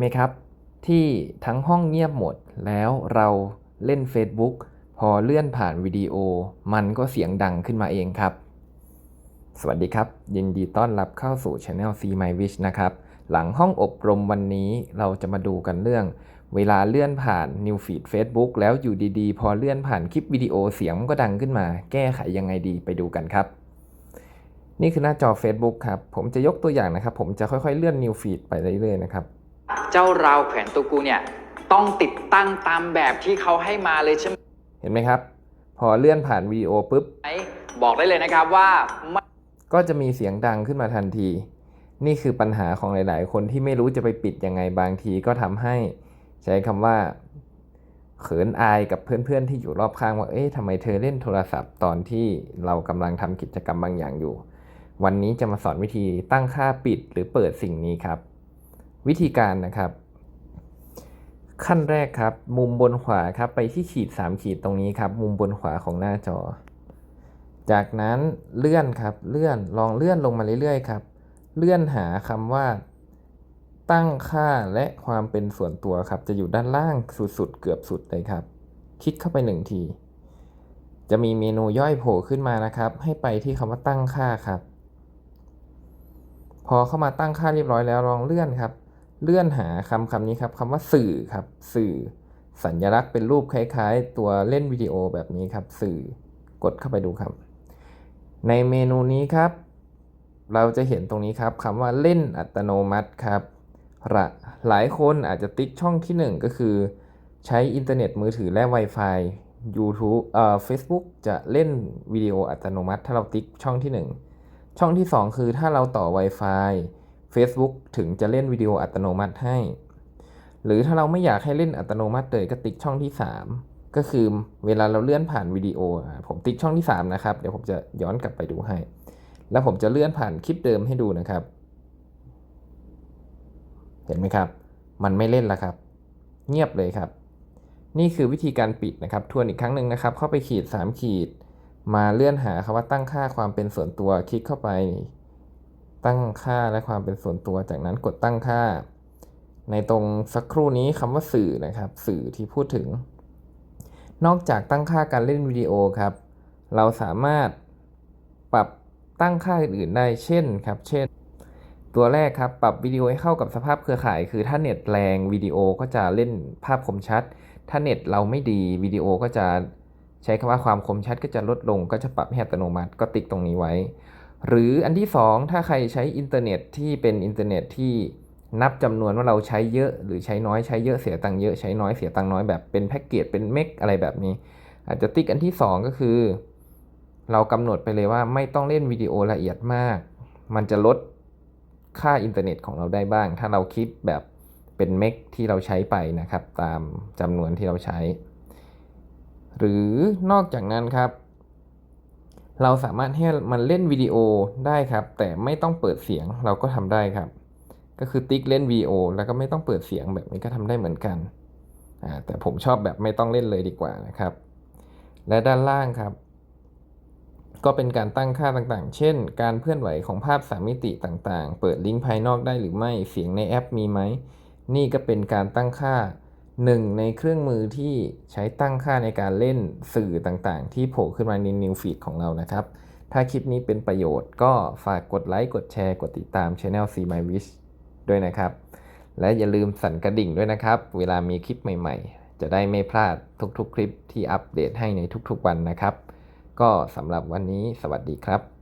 ไหมครับ ที่ทั้งห้องเงียบหมดแล้วเราเล่น Facebook พอเลื่อนผ่านวิดีโอ มันก็เสียงดังขึ้นมาเองครับ สวัสดีครับ ยินดีต้อนรับเข้าสู่ Channel See My Wish นะครับ หลังห้องอบรมวันนี้เราจะมาดูกันเรื่อง เวลาเลื่อนผ่าน New Feed Facebook แล้วอยู่ดีๆ พอเลื่อนผ่านคลิปวิดีโอเสียงมันก็ดังขึ้นมา แก้ไขยังไงดีไปดูกันครับนี่คือหน้าจอ Facebook ครับ ผมจะยกตัวอย่างนะครับ ผมจะค่อยๆ เลื่อน New Feed ไปเรื่อยๆ นะครับ เจ้าราวแขวนตัวกูเนี่ยต้องติดตั้งตามแบบที่เขาให้มาเลยใช่ไหมเห็นไหมครับ พอเลื่อนผ่านวิดีโอปุ๊บ บอกได้เลยนะครับว่าไม่ก็จะมีเสียงดังขึ้นมาทันที นี่คือปัญหาของหลาย ๆ คนที่ไม่รู้จะไปปิดยังไงบางทีก็ทำให้ใช้คำว่าเขินอายกับเพื่อน ๆ ที่อยู่รอบข้างว่า เอ๊ะทำไมเธอเล่นโทรศัพท์ตอนที่เรากำลังทำกิจกรรมบางอย่างอยู่ วันนี้จะมาสอนวิธีตั้งค่าปิดหรือเปิดสิ่งนี้ครับ วิธีการนะครับ ขั้นแรกครับ มุมบนขวาครับ ไปที่ขีด 3 ขีดตรงนี้ครับ มุมบนขวาของหน้าจอ จากนั้นเลื่อนครับเลื่อนลองเลื่อนลงมาเรื่อยๆครับ เลื่อนหาคำว่า ตั้งค่าและความเป็นส่วนตัวครับ จะอยู่ด้านล่างสุดๆเกือบสุดเลยครับ คลิกเข้าไปหนึ่งที จะมีเมนูย่อยโผล่ขึ้นมานะครับ ให้ไปที่คำว่าตั้งค่าครับ พอเข้ามาตั้งค่าเรียบร้อยแล้วลองเลื่อนครับ เลื่อนหาคำคำนี้ครับคำว่าสื่อครับ สื่อ สัญลักษณ์เป็นรูปคล้ายๆ ตัวเล่นวิดีโอแบบนี้ครับ สื่อกดเข้าไปดูครับ ในเมนูนี้ครับ เราจะเห็นตรงนี้ครับคำว่าเล่นอัตโนมัติครับละหลายคนอาจจะติ๊กช่องที่ 1 ก็คือ ใช้อินเทอร์เน็ตมือถือและ Wi-Fi YouTube เอ่อ Facebook จะเล่นวิดีโออัตโนมัติ ถ้าเราติ๊กช่องที่ 1 ช่องที่ 2 คือถ้าเราต่อ Wi-Fi Facebook ถึงจะเล่นวิดีโออัตโนมัติให้ หรือถ้าเราไม่อยากให้เล่นอัตโนมัติเลยก็ติ๊กช่องที่ 3 ก็คือเวลาเราเลื่อนผ่านวิดีโอ ผมติ๊กช่องที่ 3 นะครับ เดี๋ยวผมจะย้อนกลับไปดูให้ แล้วผมจะเลื่อนผ่านคลิปเดิมให้ดูนะครับ เห็นไหมครับ มันไม่เล่นแล้วครับ เงียบเลยครับ นี่คือวิธีการปิดนะครับ ทวนอีกครั้งหนึ่งนะครับ เข้าไปขีด 3 ขีด มาเลื่อนหาคำว่าตั้งค่าความเป็นส่วนตัวคลิกเข้าไป ตั้งค่าและความเป็นส่วนตัว จากนั้นกดตั้งค่า ในตรงสักครู่นี้คำว่าสื่อนะครับ สื่อที่พูดถึง นอกจากตั้งค่าการเล่นวิดีโอครับ เราสามารถปรับตั้งค่าอื่นๆได้ เช่นครับ เช่น ตัวแรกครับปรับวิดีโอให้เข้ากับสภาพเครือข่าย คือถ้าเน็ตแรงวิดีโอก็จะเล่นภาพคมชัด ถ้าเน็ตเราไม่ดีวิดีโอก็จะใช้คำว่าความคมชัดก็จะลดลงก็จะปรับให้อัตโนมัติก็ติ๊กตรงนี้ไว้ หรืออันที่ 2 ถ้าใครใช้อินเทอร์เน็ตที่เป็นอินเทอร์เน็ตที่นับจำนวนว่าเราใช้เยอะหรือใช้น้อยใช้เยอะเสียตังค์เยอะใช้น้อยเสียตังค์น้อยแบบเป็นแพ็กเกจเป็นเมกอะไรแบบนี้ อาจจะติ๊กอันที่ 2 ก็คือ เรากำหนดไปเลยว่าไม่ต้องเล่นวิดีโอละเอียดมาก มันจะลดค่าอินเทอร์เน็ตของเราได้บ้าง ถ้าเราคิดแบบเป็นเมกที่เราใช้ไปนะครับ ตามจำนวนที่เราใช้ หรือนอกจากนั้นครับ เราสามารถให้มันเล่นวิดีโอได้ครับ แต่ไม่ต้องเปิดเสียงเราก็ทำได้ครับ ก็คือติ๊กเล่นวิดีโอแล้วก็ไม่ต้องเปิดเสียงแบบนี้ก็ทำได้เหมือนกันแต่ผมชอบแบบไม่ต้องเล่นเลยดีกว่านะครับ และด้านล่างครับ ก็เป็นการตั้งค่าต่างๆ เช่น การเคลื่อนไหวของภาพสามมิติต่างๆ เปิดลิงก์ภายนอกได้หรือไม่ เสียงในแอปมีไหม นี่ก็เป็นการตั้งค่า หนึ่งในเครื่องมือที่ใช้ตั้งค่าในการเล่นสื่อต่างๆ ที่โผล่ขึ้นมาใน New Feed ของเรานะครับ ถ้าคลิปนี้เป็นประโยชน์ก็ฝากกดไลค์กดแชร์กดติดตาม Channel See My Wish ด้วยนะครับ และอย่าลืมสั่นกระดิ่งด้วยนะครับ เวลามีคลิปใหม่ๆ จะได้ไม่พลาดทุกๆ คลิปที่อัปเดตให้ในทุกๆวันนะครับ ก็สำหรับวันนี้สวัสดีครับ